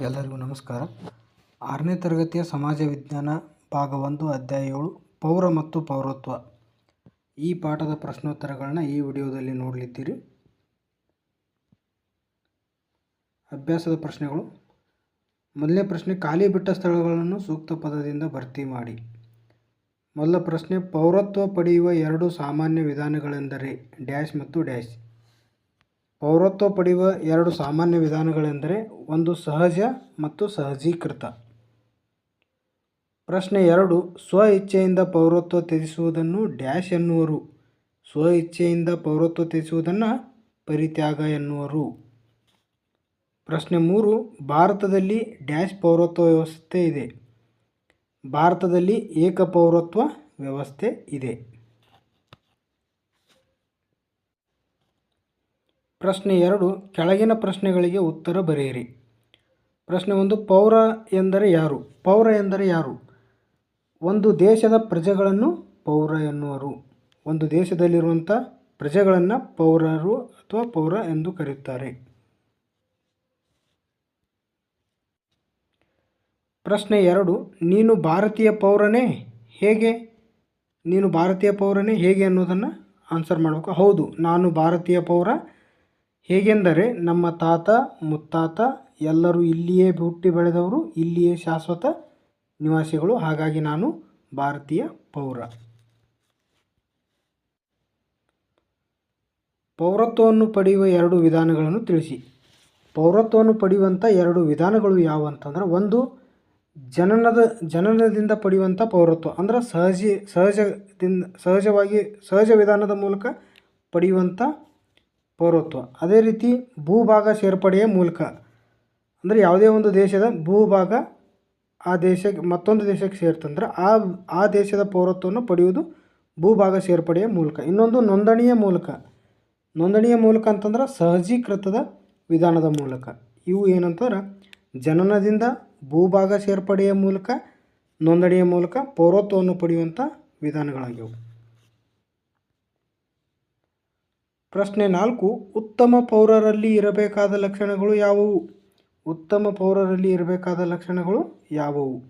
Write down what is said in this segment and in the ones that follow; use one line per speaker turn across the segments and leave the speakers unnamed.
ಎಲ್ಲರಿಗೂ ನಮಸ್ಕಾರ. ಆರನೇ ತರಗತಿಯ ಸಮಾಜ ವಿಜ್ಞಾನ ಭಾಗ ಒಂದು, ಅಧ್ಯಾಯ ಏಳು, ಪೌರ ಮತ್ತು ಪೌರತ್ವ. ಈ ಪಾಠದ ಪ್ರಶ್ನೋತ್ತರಗಳನ್ನ ಈ ವಿಡಿಯೋದಲ್ಲಿ ನೋಡಲಿದ್ದೀರಿ. ಅಭ್ಯಾಸದ ಪ್ರಶ್ನೆಗಳು. ಮೊದಲನೇ ಪ್ರಶ್ನೆ, ಖಾಲಿ ಬಿಟ್ಟ ಸ್ಥಳಗಳನ್ನು ಸೂಕ್ತ ಪದದಿಂದ ಭರ್ತಿ ಮಾಡಿ. ಮೊದಲ ಪ್ರಶ್ನೆ, ಪೌರತ್ವ ಪಡೆಯುವ ಎರಡು ಸಾಮಾನ್ಯ ವಿಧಾನಗಳೆಂದರೆ ಡ್ಯಾಶ್ ಮತ್ತು ಡ್ಯಾಶ್. ಪೌರತ್ವ ಪಡೆಯುವ ಎರಡು ಸಾಮಾನ್ಯ ವಿಧಾನಗಳೆಂದರೆ ಒಂದು ಸಹಜ ಮತ್ತು ಸಹಜೀಕೃತ. ಪ್ರಶ್ನೆ ಎರಡು, ಸ್ವ ಇಚ್ಛೆಯಿಂದ ಪೌರತ್ವ ತ್ಯಜಿಸುವುದನ್ನು ಡ್ಯಾಶ್ ಎನ್ನುವರು. ಸ್ವ ಇಚ್ಛೆಯಿಂದ ಪೌರತ್ವ ತ್ಯಜಿಸುವುದನ್ನು ಪರಿತ್ಯಾಗ ಎನ್ನುವರು. ಪ್ರಶ್ನೆ ಮೂರು, ಭಾರತದಲ್ಲಿ ಡ್ಯಾಶ್ ಪೌರತ್ವ ವ್ಯವಸ್ಥೆ ಇದೆ. ಭಾರತದಲ್ಲಿ ಏಕಪೌರತ್ವ ವ್ಯವಸ್ಥೆ ಇದೆ. ಪ್ರಶ್ನೆ ಎರಡು, ಕೆಳಗಿನ ಪ್ರಶ್ನೆಗಳಿಗೆ ಉತ್ತರ ಬರೆಯಿರಿ. ಪ್ರಶ್ನೆ ಒಂದು, ಪೌರ ಎಂದರೆ ಯಾರು? ಪೌರ ಎಂದರೆ ಯಾರು? ಒಂದು ದೇಶದ ಪ್ರಜೆಗಳನ್ನು ಪೌರ ಎನ್ನುವರು. ಒಂದು ದೇಶದಲ್ಲಿರುವಂಥ ಪ್ರಜೆಗಳನ್ನು ಪೌರರು ಅಥವಾ ಪೌರ ಎಂದು ಕರೆಯುತ್ತಾರೆ. ಪ್ರಶ್ನೆ ಎರಡು, ನೀನು ಭಾರತೀಯ ಪೌರನೇ? ಹೇಗೆ? ನೀನು ಭಾರತೀಯ ಪೌರನೇ? ಹೇಗೆ ಅನ್ನೋದನ್ನು ಆನ್ಸರ್ ಮಾಡಬೇಕು. ಹೌದು, ನಾನು ಭಾರತೀಯ ಪೌರ ಹೇಗೆಂದರೆ ನಮ್ಮ ತಾತ, ಮುತ್ತಾತ ಎಲ್ಲರೂ ಇಲ್ಲಿಯೇ ಹುಟ್ಟಿ ಬೆಳೆದವರು, ಇಲ್ಲಿಯೇ ಶಾಶ್ವತ ನಿವಾಸಿಗಳು. ಹಾಗಾಗಿ ನಾನು ಭಾರತೀಯ ಪೌರ. ಪೌರತ್ವವನ್ನು ಪಡೆಯುವ ಎರಡು ವಿಧಾನಗಳನ್ನು ತಿಳಿಸಿ. ಪೌರತ್ವವನ್ನು ಪಡೆಯುವಂಥ ಎರಡು ವಿಧಾನಗಳು ಯಾವುವು ಅಂತಂದ್ರೆ, ಒಂದು, ಜನನದ, ಜನನದಿಂದ ಪಡೆಯುವಂಥ ಪೌರತ್ವ. ಅಂದ್ರೆ ಸಹಜ, ಸಹಜದಿಂದ, ಸಹಜವಾಗಿ, ಸಹಜ ವಿಧಾನದ ಮೂಲಕ ಪಡೆಯುವಂಥ ಪೌರತ್ವ. ಅದೇ ರೀತಿ ಭೂಭಾಗ ಸೇರ್ಪಡೆಯ ಮೂಲಕ. ಅಂದರೆ ಯಾವುದೇ ಒಂದು ದೇಶದ ಭೂಭಾಗ ಆ ದೇಶಕ್ಕೆ, ಮತ್ತೊಂದು ದೇಶಕ್ಕೆ ಸೇರ್ತಂದ್ರೆ ಆ ಆ ದೇಶದ ಪೌರತ್ವವನ್ನು ಪಡೆಯುವುದು ಭೂಭಾಗ ಸೇರ್ಪಡೆಯ ಮೂಲಕ. ಇನ್ನೊಂದು ನೋಂದಣಿಯ ಮೂಲಕ. ನೋಂದಣಿಯ ಮೂಲಕ ಅಂತಂದ್ರೆ ಸಹಜೀಕೃತದ ವಿಧಾನದ ಮೂಲಕ. ಇವು ಏನಂತಂದ್ರೆ ಜನನದಿಂದ ಭೂಭಾಗ ಸೇರ್ಪಡೆಯ ಮೂಲಕ, ನೋಂದಣಿಯ ಮೂಲಕ ಪೌರತ್ವವನ್ನು ಪಡೆಯುವಂಥ ವಿಧಾನಗಳಾಗಿವೆ. ಪ್ರಶ್ನೆ ನಾಲ್ಕು, ಉತ್ತಮ ಪೌರರಲ್ಲಿ ಇರಬೇಕಾದ ಲಕ್ಷಣಗಳು ಯಾವುವು? ಉತ್ತಮ ಪೌರರಲ್ಲಿ ಇರಬೇಕಾದ ಲಕ್ಷಣಗಳು ಯಾವುವು?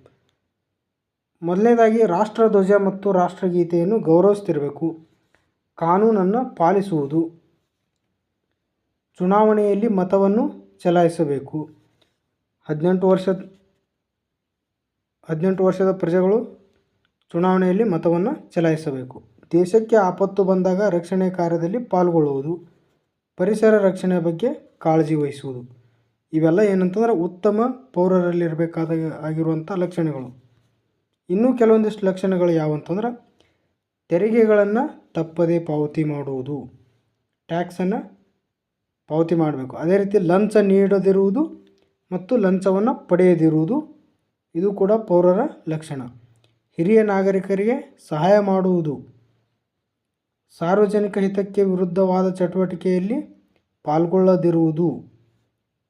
ಮೊದಲನೇದಾಗಿ ರಾಷ್ಟ್ರಧ್ವಜ ಮತ್ತು ರಾಷ್ಟ್ರಗೀತೆಯನ್ನು ಗೌರವಿಸ್ತಿರಬೇಕು. ಕಾನೂನನ್ನು ಪಾಲಿಸುವುದು. ಚುನಾವಣೆಯಲ್ಲಿ ಮತವನ್ನು ಚಲಾಯಿಸಬೇಕು. ಹದಿನೆಂಟು ವರ್ಷ, ಹದಿನೆಂಟು ವರ್ಷದ ಪ್ರಜೆಗಳು ಚುನಾವಣೆಯಲ್ಲಿ ಮತವನ್ನು ಚಲಾಯಿಸಬೇಕು. ದೇಶಕ್ಕೆ ಆಪತ್ತು ಬಂದಾಗ ರಕ್ಷಣೆ ಕಾರ್ಯದಲ್ಲಿ ಪಾಲ್ಗೊಳ್ಳುವುದು, ಪರಿಸರ ರಕ್ಷಣೆ ಬಗ್ಗೆ ಕಾಳಜಿ ವಹಿಸುವುದು. ಇವೆಲ್ಲ ಏನಂತಂದ್ರೆ ಉತ್ತಮ ಪೌರರಲ್ಲಿರಬೇಕಾದ ಆಗಿರುವಂಥ ಲಕ್ಷಣಗಳು. ಇನ್ನೂ ಕೆಲವೊಂದಿಷ್ಟು ಲಕ್ಷಣಗಳು ಯಾವಂತಂದ್ರೆ ತೆರಿಗೆಗಳನ್ನು ತಪ್ಪದೇ ಪಾವತಿ ಮಾಡುವುದು, ಟ್ಯಾಕ್ಸನ್ನು ಪಾವತಿ ಮಾಡಬೇಕು. ಅದೇ ರೀತಿ ಲಂಚ ನೀಡದಿರುವುದು ಮತ್ತು ಲಂಚವನ್ನು ಪಡೆಯದಿರುವುದು, ಇದು ಕೂಡ ಪೌರರ ಲಕ್ಷಣ. ಹಿರಿಯ ನಾಗರಿಕರಿಗೆ ಸಹಾಯ ಮಾಡುವುದು. ಸಾರ್ವಜನಿಕ ಹಿತಕ್ಕೆ ವಿರುದ್ಧವಾದ ಚಟುವಟಿಕೆಯಲ್ಲಿ ಪಾಲ್ಗೊಳ್ಳದಿರುವುದು,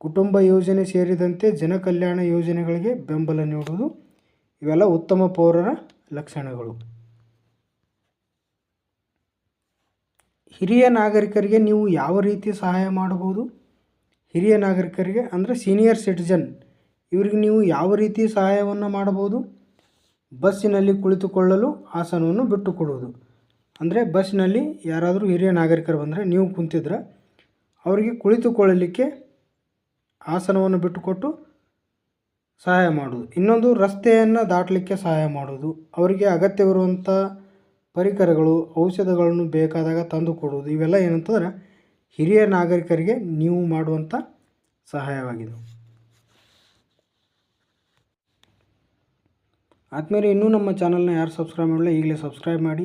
ಕುಟುಂಬ ಯೋಜನೆ ಸೇರಿದಂತೆ ಜನಕಲ್ಯಾಣ ಯೋಜನೆಗಳಿಗೆ ಬೆಂಬಲ ನೀಡುವುದು, ಇವೆಲ್ಲ ಉತ್ತಮ ಪೌರರ ಲಕ್ಷಣಗಳು. ಹಿರಿಯ ನಾಗರಿಕರಿಗೆ ನೀವು ಯಾವ ರೀತಿ ಸಹಾಯ ಮಾಡಬಹುದು? ಹಿರಿಯ ನಾಗರಿಕರಿಗೆ ಅಂದರೆ ಸೀನಿಯರ್ ಸಿಟಿಜನ್, ಇವರಿಗೆ ನೀವು ಯಾವ ರೀತಿ ಸಹಾಯವನ್ನು ಮಾಡಬಹುದು? ಬಸ್ಸಿನಲ್ಲಿ ಕುಳಿತುಕೊಳ್ಳಲು ಆಸನವನ್ನು ಬಿಟ್ಟುಕೊಡುವುದು. ಅಂದರೆ ಬಸ್ನಲ್ಲಿ ಯಾರಾದರೂ ಹಿರಿಯ ನಾಗರಿಕರು ಬಂದರೆ ನೀವು ಕುಂತಿದ್ರೆ ಅವರಿಗೆ ಕುಳಿತುಕೊಳ್ಳಲಿಕ್ಕೆ ಆಸನವನ್ನು ಬಿಟ್ಟುಕೊಟ್ಟು ಸಹಾಯ ಮಾಡೋದು ಇನ್ನೊಂದು ರಸ್ತೆಯನ್ನು ದಾಟಲಿಕ್ಕೆ ಸಹಾಯ ಮಾಡೋದು ಅವರಿಗೆ ಅಗತ್ಯವಿರುವಂಥ ಪರಿಕರಗಳು, ಔಷಧಗಳನ್ನು ಬೇಕಾದಾಗ ತಂದು ಕೊಡುವುದು. ಇವೆಲ್ಲ ಏನಂತಂದ್ರೆ ಹಿರಿಯ ನಾಗರಿಕರಿಗೆ ನೀವು ಮಾಡುವಂಥ ಸಹಾಯವಾಗಿದೆ. ಆದಮೇಲೆ ಇನ್ನೂ ನಮ್ಮ ಚಾನಲ್ನ ಯಾರು ಸಬ್ಸ್ಕ್ರೈಬ್ ಮಾಡಲ್ಲ ಈಗಲೇ ಸಬ್ಸ್ಕ್ರೈಬ್ ಮಾಡಿ.